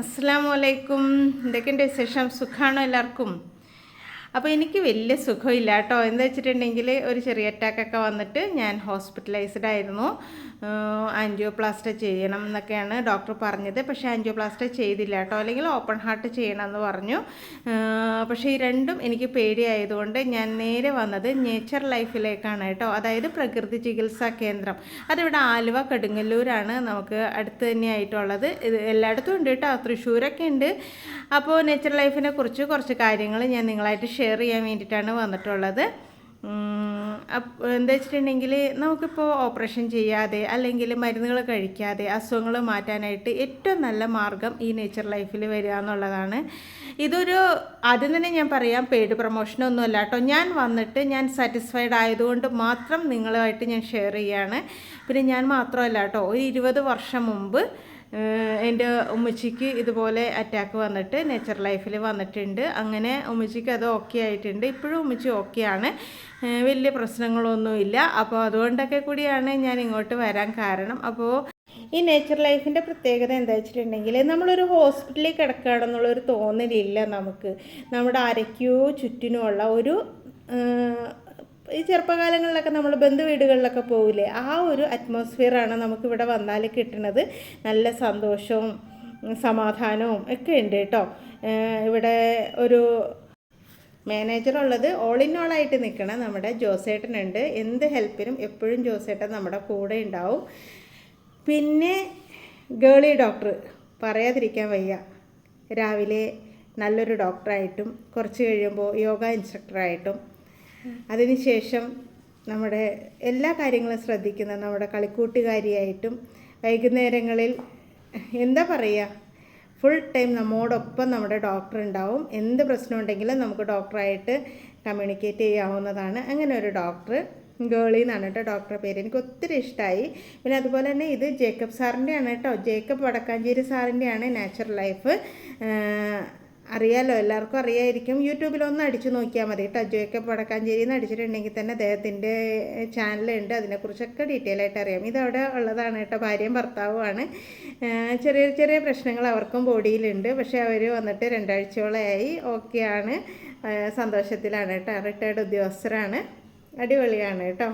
അസ്സാം വലൈക്കും എന്തൊക്കെയുണ്ട് വിശേഷം? സുഖമാണോ എല്ലാവർക്കും? അപ്പോൾ എനിക്ക് വലിയ സുഖമില്ല കേട്ടോ. എന്താ വെച്ചിട്ടുണ്ടെങ്കിൽ ഒരു ചെറിയ അറ്റാക്കൊക്കെ വന്നിട്ട് ഞാൻ ഹോസ്പിറ്റലൈസ്ഡ് ആയിരുന്നു. ആൻജിയോപ്ലാസ്റ്റ ചെയ്യണം എന്നൊക്കെയാണ് ഡോക്ടർ പറഞ്ഞത്. പക്ഷേ ആൻജിയോപ്ലാസ്റ്റ ചെയ്തില്ല കേട്ടോ. അല്ലെങ്കിൽ ഓപ്പൺ ഹാർട്ട് ചെയ്യണം എന്ന് പറഞ്ഞു പക്ഷേ ഈ രണ്ടും എനിക്ക് പേടിയായതുകൊണ്ട് ഞാൻ നേരെ വന്നത് നേച്ചർ ലൈഫിലേക്കാണ് കേട്ടോ. അതായത് പ്രകൃതി ചികിത്സാ കേന്ദ്രം. അതിവിടെ ആലുവ കടുങ്ങല്ലൂരാണ് നമുക്ക് അടുത്ത് തന്നെയായിട്ടുള്ളത്. ഇത് എല്ലായിടത്തും ഉണ്ട് കേട്ടോ. തൃശ്ശൂരൊക്കെ ഉണ്ട്. അപ്പോൾ നേച്ചർ ലൈഫിനെ കുറിച്ച് കുറച്ച് കാര്യങ്ങൾ ഞാൻ നിങ്ങളായിട്ട് ഷെയർ ചെയ്യാൻ വേണ്ടിയിട്ടാണ് വന്നിട്ടുള്ളത്. എന്താ വെച്ചിട്ടുണ്ടെങ്കിൽ നമുക്കിപ്പോൾ ഓപ്പറേഷൻ ചെയ്യാതെ അല്ലെങ്കിൽ മരുന്നുകൾ കഴിക്കാതെ അസുഖങ്ങൾ മാറ്റാനായിട്ട് ഏറ്റവും നല്ല മാർഗം ഈ നേച്ചർ ലൈഫിൽ വരിക എന്നുള്ളതാണ്. ഇതൊരു ആദ്യം തന്നെ ഞാൻ പറയാം പെയ്ഡ് പ്രൊമോഷനൊന്നും അല്ല കേട്ടോ. ഞാൻ വന്നിട്ട് ഞാൻ സാറ്റിസ്ഫൈഡ് ആയതുകൊണ്ട് മാത്രം നിങ്ങളുമായിട്ട് ഞാൻ ഷെയർ ചെയ്യാണ് പിന്നെ ഞാൻ മാത്രമല്ല കേട്ടോ ഒരു ഇരുപത് വർഷം മുമ്പ് എന്റെ ഉമ്മച്ചിക്ക് ഇതുപോലെ അറ്റാക്ക് വന്നിട്ട് നേച്ചർ ലൈഫിൽ വന്നിട്ടുണ്ട്. അങ്ങനെ ഉമ്മച്ചിക്ക് അത് ഓക്കെ ആയിട്ടുണ്ട്. ഇപ്പോഴും ഉമ്മച്ചി ഓക്കെയാണ് വലിയ പ്രശ്നങ്ങളൊന്നുമില്ല. അപ്പോൾ അതുകൊണ്ടൊക്കെ കൂടിയാണ് ഞാൻ ഇങ്ങോട്ട് വരാൻ കാരണം. അപ്പോൾ ഈ നേച്ചർ ലൈഫിന്റെ പ്രത്യേകത എന്താ വെച്ചിട്ടുണ്ടെങ്കിൽ നമ്മളൊരു ഹോസ്പിറ്റലിൽ കിടക്കുകയാണെന്നുള്ളൊരു തോന്നലില്ല നമുക്ക്. നമ്മുടെ അരയ്ക്കോ ചുറ്റിനുമുള്ള ഒരു ഏഹ്, ഈ ചെറുപ്പകാലങ്ങളിലൊക്കെ നമ്മൾ ബന്ധു വീടുകളിലൊക്കെ പോകില്ലേ ആ ഒരു അറ്റ്മോസ്ഫിയറാണ് നമുക്കിവിടെ വന്നാൽ കിട്ടുന്നത്. നല്ല സന്തോഷവും സമാധാനവും ഒക്കെ ഉണ്ട് കേട്ടോ. ഇവിടെ ഒരു മാനേജർ ഉള്ളത് ഓൾ ഇൻ ഓൾ ആയിട്ട് നിൽക്കണം നമ്മുടെ ജോസേട്ടനുണ്ട്. എന്ത് ഹെൽപ്പിനും എപ്പോഴും ജോസേട്ടൻ നമ്മുടെ കൂടെ ഉണ്ടാവും. പിന്നെ ഗേളി ഡോക്ടർ പറയാതിരിക്കാൻ വയ്യ. രാവിലെ നല്ലൊരു ഡോക്ടറായിട്ടും കുറച്ച് കഴിയുമ്പോൾ യോഗ ഇൻസ്ട്രക്ടറായിട്ടും അതിനുശേഷം നമ്മുടെ എല്ലാ കാര്യങ്ങളും ശ്രദ്ധിക്കുന്ന നമ്മുടെ കളിക്കൂട്ടുകാരിയായിട്ടും വൈകുന്നേരങ്ങളിൽ എന്താ പറയുക ഫുൾ ടൈം നമ്മോടൊപ്പം നമ്മുടെ ഡോക്ടർ ഉണ്ടാവും. എന്ത് പ്രശ്നം ഉണ്ടെങ്കിലും നമുക്ക് ഡോക്ടറായിട്ട് കമ്മ്യൂണിക്കേറ്റ് ചെയ്യാവുന്നതാണ്. അങ്ങനെ ഒരു ഡോക്ടർ ഗേളി എന്നാണ് കേട്ടോ ഡോക്ടറെ പേര്. എനിക്ക് ഒത്തിരി ഇഷ്ടമായി പിന്നെ അതുപോലെ തന്നെ ഇത് ജേക്കബ് സാറിന്റെയാണ് കേട്ടോ ജേക്കബ് വടക്കാഞ്ചേരി സാറിന്റെയാണ് നാച്ചുറൽ ലൈഫ് അറിയാലോ എല്ലാവർക്കും അറിയായിരിക്കും. യൂട്യൂബിൽ ഒന്ന് അടിച്ചു നോക്കിയാൽ മതി കേട്ടോ. ജേക്കബ് വടക്കാഞ്ചേരി എന്ന് അടിച്ചിട്ടുണ്ടെങ്കിൽ തന്നെ അദ്ദേഹത്തിന്റെ ചാനലുണ്ട്. അതിനെക്കുറിച്ചൊക്കെ ഡീറ്റെയിൽ ആയിട്ട് അറിയാം. ഇതവിടെ ഉള്ളതാണ് കേട്ടോ. ഭാര്യയും ഭർത്താവുമാണ്. ചെറിയ ചെറിയ പ്രശ്നങ്ങൾ അവർക്കും ബോഡിയിലുണ്ട്. പക്ഷേ അവർ വന്നിട്ട് രണ്ടാഴ്ചയോളമായി ഓക്കെയാണ് സന്തോഷത്തിലാണ് കേട്ടോ. റിട്ടയർഡ് ഉദ്യോഗസ്ഥരാണ്. അടിപൊളിയാണ് കേട്ടോ.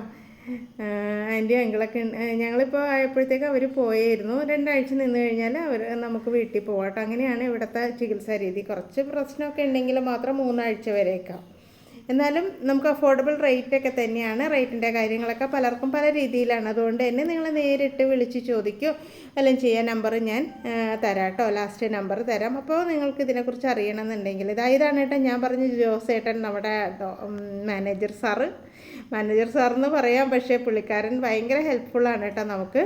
ആന്റി അങ്കിളൊക്കെ ഞങ്ങളിപ്പോൾ ആയപ്പോഴത്തേക്ക് അവർ പോയായിരുന്നു രണ്ടാഴ്ച നിന്ന് കഴിഞ്ഞാൽ അവർ നമുക്ക് വീട്ടിൽ പോകട്ടെ അങ്ങനെയാണ് ഇവിടുത്തെ ചികിത്സാ രീതി. കുറച്ച് പ്രശ്നമൊക്കെ ഉണ്ടെങ്കിൽ മാത്രം മൂന്നാഴ്ച വരേക്കാം. എന്നാലും നമുക്ക് അഫോർഡബിൾ റേറ്റ് ഒക്കെ തന്നെയാണ് റേറ്റിന്റെ കാര്യങ്ങളൊക്കെ പലർക്കും പല രീതിയിലാണ്. അതുകൊണ്ട് തന്നെ നിങ്ങൾ നേരിട്ട് വിളിച്ച് ചോദിക്കോ. അല്ലെങ്കിൽ ചെയ്യാൻ നമ്പർ ഞാൻ തരാം കേട്ടോ ലാസ്റ്റ് നമ്പർ തരാം. അപ്പോൾ നിങ്ങൾക്ക് ഇതിനെക്കുറിച്ച് അറിയണമെന്നുണ്ടെങ്കിൽ. ഇതായതാണ് കേട്ടോ ഞാൻ പറഞ്ഞ ജോസേട്ടൻ നമ്മുടെ മാനേജർ സാറ് മാനേജർ സാറെന്ന് പറയാം. പക്ഷേ പുള്ളിക്കാരൻ ഭയങ്കര ഹെൽപ്ഫുള്ളാണ് കേട്ടോ നമുക്ക്.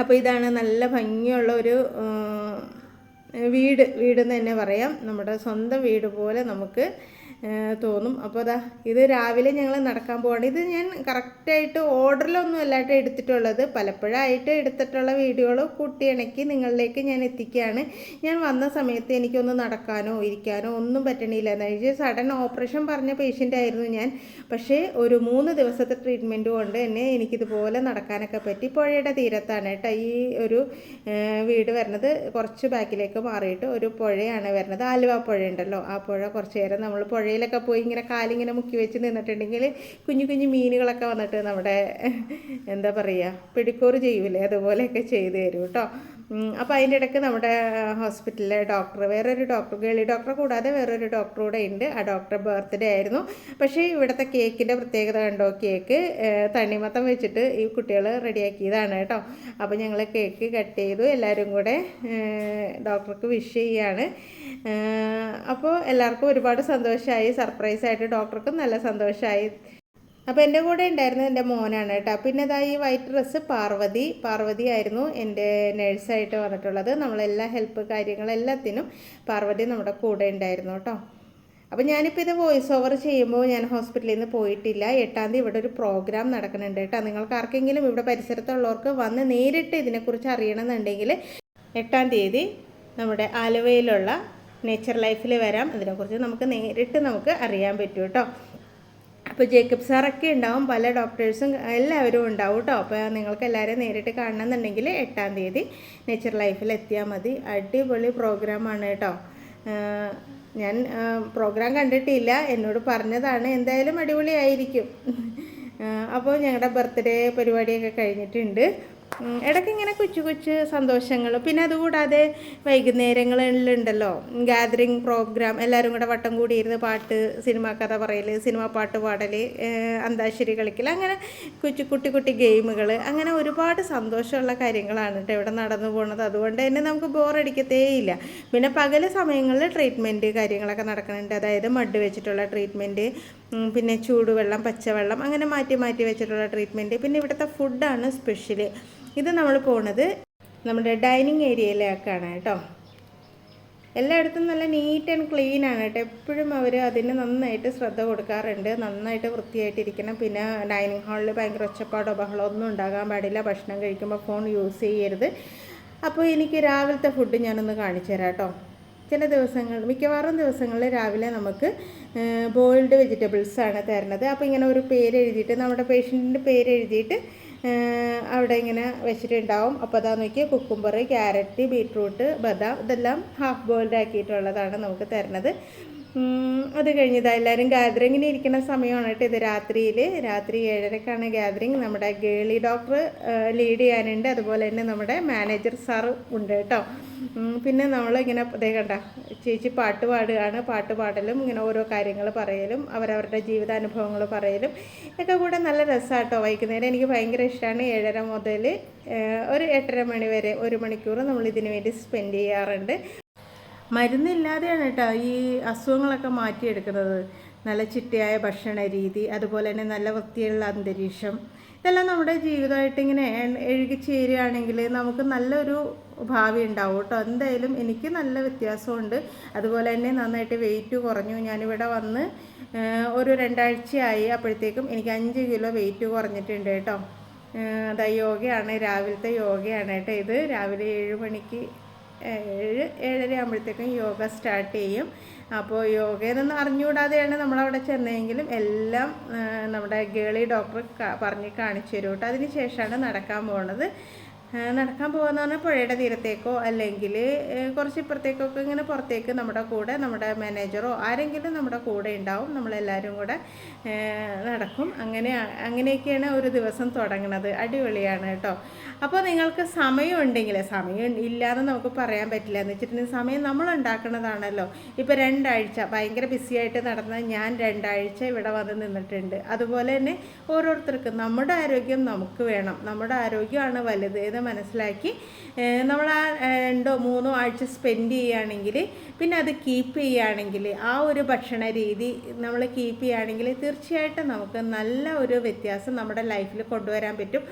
അപ്പോൾ ഇതാണ് നല്ല ഭംഗിയുള്ള ഒരു വീട് വീട് എന്ന് തന്നെ പറയാം. നമ്മുടെ സ്വന്തം വീട് പോലെ നമുക്ക് തോന്നും. അപ്പോൾ അതാ ഇത് രാവിലെ ഞങ്ങൾ നടക്കാൻ പോവാണ്. ഇത് ഞാൻ കറക്റ്റായിട്ട് ഓർഡറിലൊന്നും അല്ലാട്ട് എടുത്തിട്ടുള്ളത്. പലപ്പോഴായിട്ട് എടുത്തിട്ടുള്ള വീഡിയോകൾ കൂട്ടിയിണക്കി നിങ്ങളിലേക്ക് ഞാൻ എത്തിക്കുകയാണ് ഞാൻ വന്ന സമയത്ത് എനിക്കൊന്ന് നടക്കാനോ ഇരിക്കാനോ ഒന്നും പറ്റണില്ല. എന്ന് വെച്ചാൽ സഡൻ ഓപ്പറേഷൻ പറഞ്ഞ പേഷ്യന്റ് ആയിരുന്നു ഞാൻ. പക്ഷേ ഒരു മൂന്ന് ദിവസത്തെ ട്രീറ്റ്മെന്റ് കൊണ്ട് തന്നെ എനിക്കിതുപോലെ നടക്കാനൊക്കെ പറ്റി. പുഴയുടെ തീരത്താണ് കേട്ടോ ഈ ഒരു വീട് വരുന്നത്. കുറച്ച് ബാക്കിലേക്ക് മാറിയിട്ട് ഒരു പുഴയാണ് വരുന്നത്. ആലുവ പുഴ ഉണ്ടല്ലോ. ആ പുഴ കുറച്ച് നേരം നമ്മൾ പുഴയിലൊക്കെ പോയി ഇങ്ങനെ കാലിങ്ങനെ മുക്കി വെച്ച് നിന്നിട്ടുണ്ടെങ്കിൽ കുഞ്ഞു കുഞ്ഞു മീനുകളൊക്കെ വന്നിട്ട് നമ്മുടെ എന്താ പറയുക പിടിക്കോറ് ചെയ്യൂലേ? അതുപോലെയൊക്കെ ചെയ്തു തരും കേട്ടോ. അപ്പോൾ അതിന്റെ ഇടയ്ക്ക് നമ്മുടെ ഹോസ്പിറ്റലിലെ ഡോക്ടർ വേറൊരു ഡോക്ടർ ഗേളി ഡോക്ടർ കൂടാതെ വേറൊരു ഡോക്ടർ കൂടെ ഉണ്ട് ആ ഡോക്ടർ ബർത്ത്ഡേ ആയിരുന്നു. പക്ഷേ ഇവിടുത്തെ കേക്കിന്റെ പ്രത്യേകത കണ്ടോ? കേക്ക് തണ്ണിമത്തം വെച്ചിട്ട് ഈ കുട്ടികൾ റെഡിയാക്കിയതാണ് കേട്ടോ. അപ്പോൾ ഞങ്ങൾ കേക്ക് കട്ട് ചെയ്തു. എല്ലാവരും കൂടെ ഡോക്ടർക്ക് വിഷ് ചെയ്യാണ്. അപ്പോൾ എല്ലാവർക്കും ഒരുപാട് സന്തോഷമായി സർപ്രൈസായിട്ട് ഡോക്ടർക്കും നല്ല സന്തോഷമായി അപ്പോൾ എന്റെ കൂടെ ഉണ്ടായിരുന്നത് എന്റെ മോനാണ് കേട്ടോ. പിന്നെ ഇതാ ഈ വൈറ്റ് ഡ്രസ്സ് പാർവതി പാർവതി ആയിരുന്നു എന്റെ നേഴ്സായിട്ട് വന്നിട്ടുള്ളത്. നമ്മളെല്ലാ ഹെൽപ്പ് കാര്യങ്ങളെല്ലാത്തിനും പാർവതി നമ്മുടെ കൂടെ ഉണ്ടായിരുന്നു കേട്ടോ. അപ്പോൾ ഞാനിപ്പോൾ ഇത് വോയിസ് ഓവർ ചെയ്യുമ്പോൾ ഞാൻ ഹോസ്പിറ്റലിൽ നിന്ന് പോയിട്ടില്ല. എട്ടാം തീയതി ഇവിടെ ഒരു പ്രോഗ്രാം നടക്കുന്നുണ്ട് കേട്ടോ. നിങ്ങൾക്ക് ആർക്കെങ്കിലും ഇവിടെ പരിസരത്തുള്ളവർക്ക് വന്ന് നേരിട്ട് ഇതിനെക്കുറിച്ച് അറിയണമെന്നുണ്ടെങ്കിൽ എട്ടാം തീയതി നമ്മുടെ ആലുവയിലുള്ള നേച്ചർ ലൈഫിൽ വരാം. ഇതിനെക്കുറിച്ച് നമുക്ക് നേരിട്ട് നമുക്ക് അറിയാൻ പറ്റും കേട്ടോ. അപ്പോൾ ജേക്കബ് സാറൊക്കെ ഉണ്ടാവും പല ഡോക്ടേഴ്സും എല്ലാവരും ഉണ്ടാവും കേട്ടോ അപ്പോൾ നിങ്ങൾക്ക് എല്ലാവരെയും നേരിട്ട് കാണണമെന്നുണ്ടെങ്കിൽ എട്ടാം തീയതി നേച്ചർ ലൈഫിൽ എത്തിയാൽ മതി. അടിപൊളി പ്രോഗ്രാമാണ് കേട്ടോ ഞാൻ പ്രോഗ്രാം കണ്ടിട്ടില്ല. എന്നോട് പറഞ്ഞതാണ് എന്തായാലും അടിപൊളിയായിരിക്കും. അപ്പോൾ ഞങ്ങളുടെ ബർത്ത്ഡേ പരിപാടിയൊക്കെ കഴിഞ്ഞിട്ടുണ്ട്. ഇടയ്ക്ക് ഇങ്ങനെ കൊച്ചു കൊച്ചു സന്തോഷങ്ങൾ. പിന്നെ അതുകൂടാതെ വൈകുന്നേരങ്ങളിലുണ്ടല്ലോ ഗാദറിങ് പ്രോഗ്രാം എല്ലാവരും കൂടെ വട്ടം കൂടിയിരുന്ന് പാട്ട് സിനിമാ കഥ പറയൽ സിനിമാ പാട്ട് പാടൽ അന്താക്ഷരി കളിക്കൽ അങ്ങനെ കൊച്ചു കുട്ടി കുട്ടി ഗെയിമുകൾ അങ്ങനെ ഒരുപാട് സന്തോഷമുള്ള കാര്യങ്ങളാണ് കേട്ടോ ഇവിടെ നടന്നു പോകുന്നത് അതുകൊണ്ട് തന്നെ നമുക്ക് ബോറടിക്കത്തേയില്ല പിന്നെ പകൽ സമയങ്ങളിൽ ട്രീറ്റ്മെന്റ് കാര്യങ്ങളൊക്കെ നടക്കുന്നുണ്ട് അതായത് മഡ് വെച്ചിട്ടുള്ള ട്രീറ്റ്മെന്റ് പിന്നെ ചൂടുവെള്ളം പച്ചവെള്ളം അങ്ങനെ മാറ്റി മാറ്റി വെച്ചിട്ടുള്ള ട്രീറ്റ്മെന്റ് പിന്നെ ഇവിടുത്തെ ഫുഡാണ് സ്പെഷ്യൽ ഇത് നമ്മൾ പോണത് നമ്മുടെ ഡൈനിങ് ഏരിയയിലേക്കാണ് കേട്ടോ. എല്ലായിടത്തും നല്ല നീറ്റ് ആൻഡ് ക്ലീൻ ആണ് കേട്ടോ. എപ്പോഴും അവർ അതിന് നന്നായിട്ട് ശ്രദ്ധ കൊടുക്കാറുണ്ട്. നന്നായിട്ട് വൃത്തിയായിട്ടിരിക്കണം. പിന്നെ ഡൈനിങ് ഹാളിൽ ഭയങ്കര ഒച്ചപ്പാടോ ബഹളോ ഒന്നും ഉണ്ടാകാൻ പാടില്ല. ഭക്ഷണം കഴിക്കുമ്പോൾ ഫോൺ യൂസ് ചെയ്യരുത്. അപ്പോൾ എനിക്ക് രാവിലത്തെ ഫുഡ് ഞാനൊന്ന് കാണിച്ചു തരാം കേട്ടോ. ചില ദിവസങ്ങൾ മിക്കവാറും ദിവസങ്ങളിൽ രാവിലെ നമുക്ക് ബോയിൽഡ് വെജിറ്റബിൾസ് ആണ് തരുന്നത്. അപ്പോൾ ഇങ്ങനെ ഒരു പേര് എഴുതിയിട്ട് നമ്മുടെ പേഷ്യന്റിന്റെ പേര് എഴുതിയിട്ട് അവിടെ ഇങ്ങനെ വെച്ചിട്ടുണ്ടാവും. അപ്പോൾ അതാ നോക്കിയാൽ കുക്കുംബർ ക്യാരറ്റ് ബീട്രൂട്ട് ബദാം ഇതെല്ലാം ഹാഫ് ബോയിൽഡ് ആക്കിയിട്ടുള്ളതാണ് നമുക്ക് തരുന്നത്. അത് കഴിഞ്ഞതാ. എല്ലാവരും ഗാദറിങ്ങിന് ഇരിക്കുന്ന സമയമാണ് കേട്ടോ ഇത് രാത്രിയിൽ രാത്രി ഏഴരക്കാണ് ഗാദറിങ് നമ്മുടെ ഗേളി ഡോക്ടർ ലീഡ് ചെയ്യാനുണ്ട്. അതുപോലെ തന്നെ നമ്മുടെ മാനേജർ സാറ് ഉണ്ട് കേട്ടോ. പിന്നെ നമ്മൾ ഇങ്ങനെ ഇതേ കണ്ട ചേച്ചി പാട്ട് പാടുകയാണ്. പാട്ട് പാടലും ഇങ്ങനെ ഓരോ കാര്യങ്ങൾ പറയലും അവരവരുടെ ജീവിതാനുഭവങ്ങൾ പറയലും ഒക്കെ കൂടെ നല്ല രസമാണ് കേട്ടോ. വൈകുന്നേരം എനിക്ക് ഭയങ്കര ഇഷ്ടമാണ് ഏഴര മുതൽ ഒരു എട്ടര മണി വരെ ഒരു മണിക്കൂർ നമ്മൾ ഇതിനു വേണ്ടി സ്പെൻഡ് ചെയ്യാറുണ്ട്. മരുന്നില്ലാതെയാണ് കേട്ടോ ഈ അസുഖങ്ങളൊക്കെ മാറ്റിയെടുക്കുന്നത്. നല്ല ചിട്ടയായ ഭക്ഷണ രീതി അതുപോലെ തന്നെ നല്ല വൃത്തിയുള്ള അന്തരീക്ഷം. ഇതെല്ലാം നമ്മുടെ ജീവിതമായിട്ട് ഇങ്ങനെ എഴുകി ചേരുകയാണെങ്കിൽ നമുക്ക് നല്ലൊരു ഭാവി ഉണ്ടാവും കേട്ടോ. എന്തായാലും എനിക്ക് നല്ല വ്യത്യാസമുണ്ട്. അതുപോലെ തന്നെ നന്നായിട്ട് വെയിറ്റ് കുറഞ്ഞു. ഞാനിവിടെ വന്ന് ഒരു രണ്ടാഴ്ചയായി അപ്പോഴത്തേക്കും എനിക്ക് അഞ്ച് കിലോ വെയിറ്റ് കുറഞ്ഞിട്ടുണ്ട് കേട്ടോ. അതായത് അതാ യോഗയാണ് രാവിലത്തെ യോഗയാണ് കേട്ടോ ഇത്. രാവിലെ ഏഴ് മണിക്ക് ഏഴ് ഏഴര ആകുമ്പോഴത്തേക്കും യോഗ സ്റ്റാർട്ട് ചെയ്യും. അപ്പോൾ യോഗയെന്നൊന്നും അറിഞ്ഞുകൂടാതെയാണ് നമ്മളവിടെ ചെന്നതെങ്കിലും എല്ലാം നമ്മുടെ ഗേളി ഡോക്ടർ പറഞ്ഞ് കാണിച്ചു തരും കേട്ടോ അതിന് ശേഷമാണ് നടക്കാൻ ആ, നടക്കാൻ പോകുന്ന പറഞ്ഞാൽ പുഴയുടെ തീരത്തേക്കോ അല്ലെങ്കിൽ കുറച്ച് ഇപ്പുറത്തേക്കൊക്കെ ഇങ്ങനെ പുറത്തേക്ക് നമ്മുടെ കൂടെ നമ്മുടെ മാനേജറോ ആരെങ്കിലും നമ്മുടെ കൂടെ ഉണ്ടാവും. നമ്മളെല്ലാവരും കൂടെ നടക്കും. അങ്ങനെ അങ്ങനെയൊക്കെയാണ് ഒരു ദിവസം തുടങ്ങുന്നത് അടിപൊളിയാണ് കേട്ടോ. അപ്പോൾ നിങ്ങൾക്ക് സമയമുണ്ടെങ്കിൽ സമയം ഇല്ലാതെ നമുക്ക് പറയാൻ പറ്റില്ല. എന്ന് വെച്ചിട്ടുണ്ടെങ്കിൽ സമയം നമ്മൾ ഉണ്ടാക്കുന്നതാണല്ലോ ഇപ്പോൾ രണ്ടാഴ്ച ഭയങ്കര ബിസിയായിട്ട് നടന്ന ഞാൻ രണ്ടാഴ്ച ഇവിടെ വന്ന് നിന്നിട്ടുണ്ട്. അതുപോലെ തന്നെ ഓരോരുത്തർക്കും നമ്മുടെ ആരോഗ്യം നമുക്ക് വേണം. നമ്മുടെ ആരോഗ്യമാണ് വലുത് മനസ്സിലാക്കി. നമ്മൾ ആ രണ്ടോ മൂന്നോ ആഴ്ച സ്പെൻഡ് ചെയ്യുകയാണെങ്കിൽ പിന്നെ അത് കീപ്പ് ചെയ്യുകയാണെങ്കിൽ ആ ഒരു ഭക്ഷണ രീതി നമ്മൾ കീപ്പ് ചെയ്യുകയാണെങ്കിൽ തീർച്ചയായിട്ടും നമുക്ക് നല്ല ഒരു വ്യത്യാസം നമ്മുടെ ലൈഫിൽ കൊണ്ടുവരാൻ പറ്റും.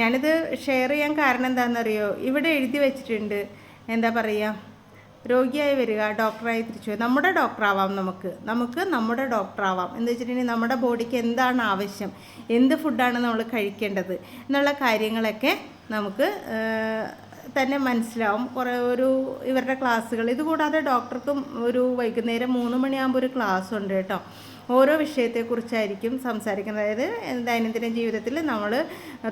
ഞാനിത് ഷെയർ ചെയ്യാൻ കാരണം എന്താണെന്നറിയോ? ഇവിടെ എഴുതി വെച്ചിട്ടുണ്ട്. എന്താ പറയുക? രോഗിയായി വരിക ഡോക്ടറായി തിരിച്ചു വരിക. നമ്മുടെ ഡോക്ടറാവാം നമുക്ക്. നമുക്ക് നമ്മുടെ ഡോക്ടറാവാം. എന്ന് വെച്ചിട്ടുണ്ടെങ്കിൽ നമ്മുടെ ബോഡിക്ക് എന്താണ് ആവശ്യം? എന്ത് ഫുഡാണ് നമ്മൾ കഴിക്കേണ്ടത്? എന്നുള്ള കാര്യങ്ങളൊക്കെ നമുക്ക് തന്നെ മനസ്സിലാവും. കുറേ ഒരു ഇവരുടെ ക്ലാസ്സുകൾ. ഇതുകൂടാതെ ഡോക്ടർക്കും ഒരു വൈകുന്നേരം മൂന്ന് മണിയാകുമ്പോൾ ഒരു ക്ലാസ് ഉണ്ട് കേട്ടോ. ഓരോ വിഷയത്തെക്കുറിച്ചായിരിക്കും സംസാരിക്കുന്നത്. അതായത് ദൈനംദിന ജീവിതത്തിൽ നമ്മൾ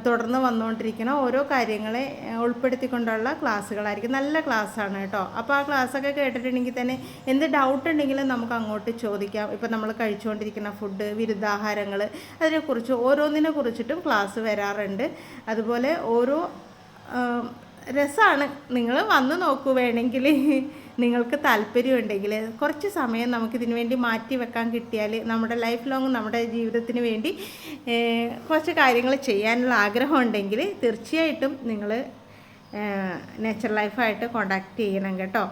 തുടർന്ന് വന്നുകൊണ്ടിരിക്കുന്ന ഓരോ കാര്യങ്ങളെ ഉൾപ്പെടുത്തിക്കൊണ്ടുള്ള ക്ലാസ്സുകളായിരിക്കും. നല്ല ക്ലാസ്സാണ് കേട്ടോ. അപ്പോൾ ആ ക്ലാസ്സൊക്കെ കേട്ടിട്ടുണ്ടെങ്കിൽ തന്നെ എന്ത് ഡൗട്ട് ഉണ്ടെങ്കിലും നമുക്ക് അങ്ങോട്ട് ചോദിക്കാം. ഇപ്പം നമ്മൾ കഴിച്ചുകൊണ്ടിരിക്കുന്ന ഫുഡ് വിരുദ്ധാഹാരങ്ങൾ അതിനെക്കുറിച്ച് ഓരോന്നിനെ കുറിച്ചിട്ടും ക്ലാസ് വരാറുണ്ട്. അതുപോലെ ഓരോ രസമാണ് നിങ്ങൾ വന്ന് നോക്കൂ വേണമെങ്കിൽ നിങ്ങൾക്ക് താല്പര്യമുണ്ടെങ്കിൽ കുറച്ച് സമയം നമുക്കിതിനു വേണ്ടി മാറ്റി വെക്കാൻ കിട്ടിയാൽ നമ്മുടെ ലൈഫ് ലോങ് നമ്മുടെ ജീവിതത്തിന് വേണ്ടി കുറച്ച് കാര്യങ്ങൾ ചെയ്യാനുള്ള ആഗ്രഹം ഉണ്ടെങ്കിൽ തീർച്ചയായിട്ടും നിങ്ങൾ നേച്ചർ ലൈഫായിട്ട് കോണ്ടാക്ട് ചെയ്യണം കേട്ടോ.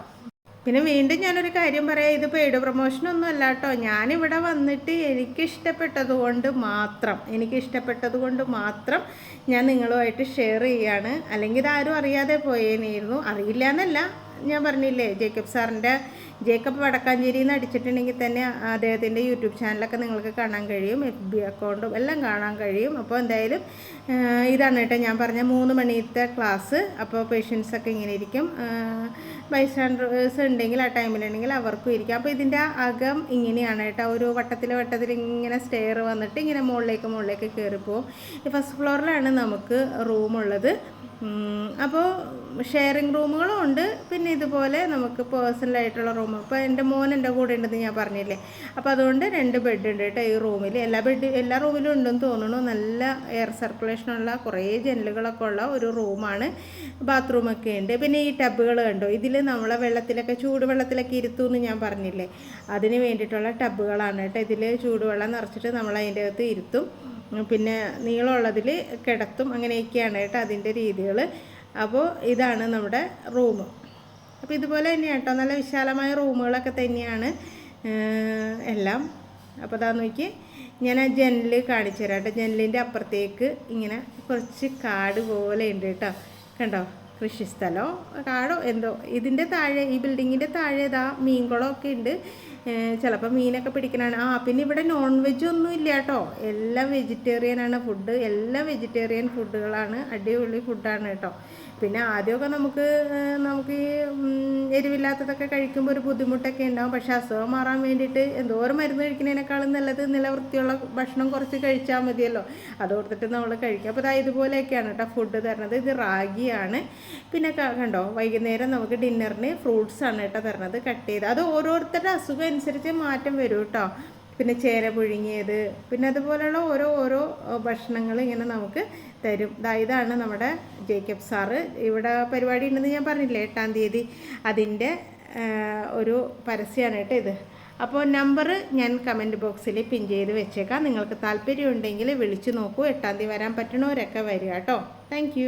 പിന്നെ വീണ്ടും ഞാനൊരു കാര്യം പറയാം. ഇത് പെയ്ഡ് പ്രൊമോഷനൊന്നും അല്ല കേട്ടോ. ഞാനിവിടെ വന്നിട്ട് എനിക്കിഷ്ടപ്പെട്ടത് കൊണ്ട് മാത്രം എനിക്കിഷ്ടപ്പെട്ടത് കൊണ്ട് മാത്രം ഞാൻ നിങ്ങളുമായിട്ട് ഷെയർ ചെയ്യാണ്. അല്ലെങ്കിൽ ഇതാരും അറിയാതെ പോയേനായിരുന്നു. അറിയില്ല എന്നല്ല. ഞാൻ പറഞ്ഞില്ലേ ജേക്കബ് സാറിന്റെ ജേക്കബ് വടക്കാഞ്ചേരി എന്ന് അടിച്ചിട്ടുണ്ടെങ്കിൽ തന്നെ അദ്ദേഹത്തിന്റെ യൂട്യൂബ് ചാനലൊക്കെ നിങ്ങൾക്ക് കാണാൻ കഴിയും എഫ് ബി അക്കൗണ്ടും എല്ലാം കാണാൻ കഴിയും. അപ്പോൾ എന്തായാലും ഇതാണ് കേട്ടോ ഞാൻ പറഞ്ഞ മൂന്ന് മണിത്തെ ക്ലാസ്. അപ്പോൾ പേഷ്യൻസ് ഒക്കെ ഇങ്ങനെ ഇരിക്കും. ബൈസ്റ്റാൻഡേഴ്സ് ഉണ്ടെങ്കിൽ ആ ടൈമിലുണ്ടെങ്കിൽ അവർക്കും ഇരിക്കും. അപ്പോൾ ഇതിന്റെ അകം ഇങ്ങനെയാണ് കേട്ടോ. ഒരു വട്ടത്തിൽ വട്ടത്തിൽ ഇങ്ങനെ സ്റ്റെയർ വന്നിട്ട് ഇങ്ങനെ മുകളിലേക്ക് മുകളിലേക്ക് കയറിപ്പോവും. ഫസ്റ്റ് ഫ്ലോറിലാണ് നമുക്ക് റൂമുള്ളത് അപ്പോൾ ഷെയറിങ് റൂമുകളും ഉണ്ട്. പിന്നെ ഇതുപോലെ നമുക്ക് പേഴ്സണലായിട്ടുള്ള റൂം ഇപ്പോൾ എന്റെ മോൻ എന്റെ കൂടെ ഉണ്ടെന്ന് ഞാൻ പറഞ്ഞില്ലേ? അപ്പോൾ അതുകൊണ്ട് രണ്ട് ബെഡ് ഉണ്ട് കേട്ടോ ഈ റൂമിൽ എല്ലാ ബെഡ് എല്ലാ റൂമിലും ഉണ്ടെന്ന് തോന്നുന്നു. നല്ല എയർ സർക്കുലേഷനുള്ള കുറേ ജനലുകളൊക്കെ ഉള്ള ഒരു റൂമാണ് ബാത്റൂമൊക്കെ ഉണ്ട്. പിന്നെ ഈ ടബുകൾ കണ്ടോ? ഇതിൽ നമ്മളെ വെള്ളത്തിലൊക്കെ ചൂടുവെള്ളത്തിലൊക്കെ ഇരുത്തുമെന്ന് ഞാൻ പറഞ്ഞില്ലേ? അതിന് വേണ്ടിയിട്ടുള്ള ടബുകളാണ് കേട്ടോ. ഇതിൽ ചൂടുവെള്ളം നിറച്ചിട്ട് നമ്മൾ അതിന്റെ അകത്ത് ഇരുത്തും. പിന്നെ നീളമുള്ളതിൽ കിടത്തും അങ്ങനെയൊക്കെയാണ് കേട്ടോ അതിന്റെ രീതികൾ. അപ്പോൾ ഇതാണ് നമ്മുടെ റൂം. അപ്പോൾ ഇതുപോലെ തന്നെയാണ് കേട്ടോ. നല്ല വിശാലമായ റൂമുകളൊക്കെ തന്നെയാണ് എല്ലാം. അപ്പോൾ അതാ നോക്കി ഞാൻ ആ ജനൽ കാണിച്ചു തരാം കേട്ടോ. ജനലിന്റെ അപ്പുറത്തേക്ക് ഇങ്ങനെ കുറച്ച് കാട് പോലെ ഉണ്ട് കേട്ടോ. കണ്ടോ? കൃഷിസ്ഥലമോ കാടോ എന്തോ. ഇതിന്റെ താഴെ ഈ ബിൽഡിങ്ങിന്റെ താഴെ ഇതാ മീൻകുളമൊക്കെ ഉണ്ട്. ചിലപ്പോൾ മീനൊക്കെ പിടിക്കണതാണ് ആ പിന്നെ ഇവിടെ നോൺ വെജ് ഒന്നും ഇല്ല കേട്ടോ. എല്ലാം വെജിറ്റേറിയൻ ആണ് ഫുഡ് എല്ലാം വെജിറ്റേറിയൻ ഫുഡുകളാണ് അടിപൊളി ഫുഡാണ് കേട്ടോ. പിന്നെ ആദ്യമൊക്കെ നമുക്ക് നമുക്ക് ഈ എരിവില്ലാത്തതൊക്കെ കഴിക്കുമ്പോൾ ഒരു ബുദ്ധിമുട്ടൊക്കെ ഉണ്ടാവും. പക്ഷെ അസുഖം മാറാൻ വേണ്ടിയിട്ട് എന്തോരം മരുന്ന് കഴിക്കുന്നതിനേക്കാളും നല്ലത് നില വൃത്തിയുള്ള ഭക്ഷണം കുറച്ച് കഴിച്ചാൽ മതിയല്ലോ. അത് കൊടുത്തിട്ട് നമ്മൾ കഴിക്കുക. അപ്പോൾ ഇതാ ഇതുപോലെയൊക്കെയാണ് കേട്ടോ ഫുഡ് തരണത് ഇത് റാഗിയാണ്. പിന്നെ കണ്ടോ വൈകുന്നേരം നമുക്ക് ഡിന്നറിന് ഫ്രൂട്ട്സ് ആണ് കേട്ടോ തരണത് കട്ട് ചെയ്ത് അത് ഓരോരുത്തരുടെ അസുഖം അനുസരിച്ച് മാറ്റം വരും കേട്ടോ. പിന്നെ ചേര പുഴുങ്ങിയത് പിന്നെ അതുപോലെയുള്ള ഓരോ ഓരോ ഭക്ഷണങ്ങൾ ഇങ്ങനെ നമുക്ക് തരും. ഇതാണ് നമ്മുടെ ജേക്കബ് സാറ്. ഇവിടെ പരിപാടി ഉണ്ടെന്ന് ഞാൻ പറഞ്ഞില്ലേ എട്ടാം തീയതി. അതിന്റെ ഒരു പരസ്യമാണ് കേട്ടോ ഇത്. അപ്പോൾ നമ്പർ ഞാൻ കമന്റ് ബോക്സിൽ പിൻ ചെയ്ത് വെച്ചേക്കാം. നിങ്ങൾക്ക് താല്പര്യമുണ്ടെങ്കിൽ വിളിച്ചു നോക്കൂ. എട്ടാം തീയതി വരാൻ പറ്റണവരൊക്കെ വരിക കേട്ടോ. താങ്ക്